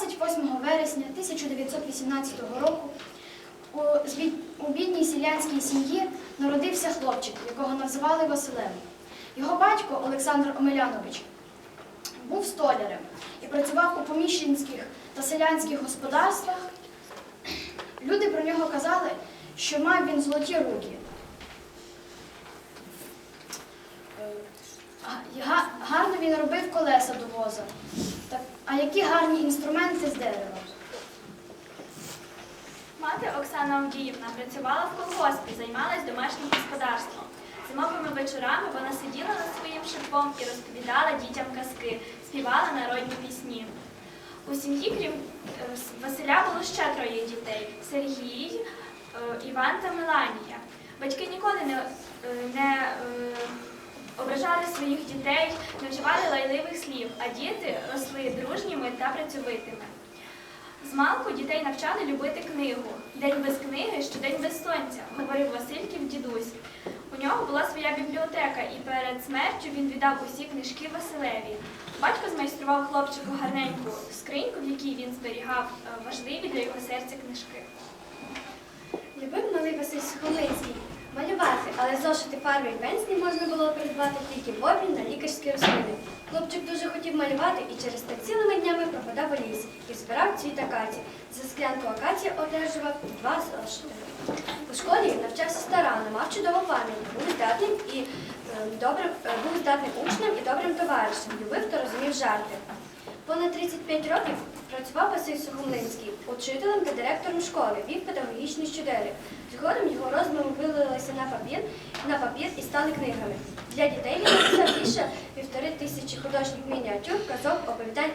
28 вересня 1918 року у, бідній селянській сім'ї народився хлопчик, якого називали Василем. Його батько Олександр Омелянович був столярем і працював у поміщенських та селянських господарствах. Люди про нього казали, що мав він золоті руки. Е, га- га- Гарно він робив колеса до воза. А які гарні інструменти з дерева. Мати Оксана Авдіївна працювала в колгоспі, займалась домашнім господарством. Зимовими вечорами вона сиділа над своїм шипом і розповідала дітям казки, співала народні пісні. У сім'ї, крім е, Василя, було ще троє дітей: Сергій, е, Іван та Меланія. Батьки ніколи не, е, не ображали своїх дітей, не вживали лайливих слів, а діти та працьовитими. Змалку дітей навчали любити книгу. День без книги, щодень без сонця, говорив Васильків дідусь. У нього була своя бібліотека, і перед смертю він віддав усі книжки Василеві. Батько змайстрував хлопчику гарненьку скриньку, в якій він зберігав е, важливі для його серця книжки. Любив малий Василь Сухомлинський малювати, але зошити фарби і пензлі можна було придбати тільки в обмін на лікарські рослини. Хлопчик дуже хотів малювати і через те цілими днями пропадав у лісі і збирав цвіт акації. За склянку акації одержував два зошити. У школі навчався старанно, мав чудову пам'ять, був здатним і е, добрим, е, був здатним учнем і добрим товаришем, любив та розумів жарти. Понад 35 років працював Василь Сухомлинський учителем та директором школи, вів педагогічний щоденник. Згодом його розмови вилилися на папір, на папір і стали книгами. Для дітей він написав більше мініатюр, казок, оповідань.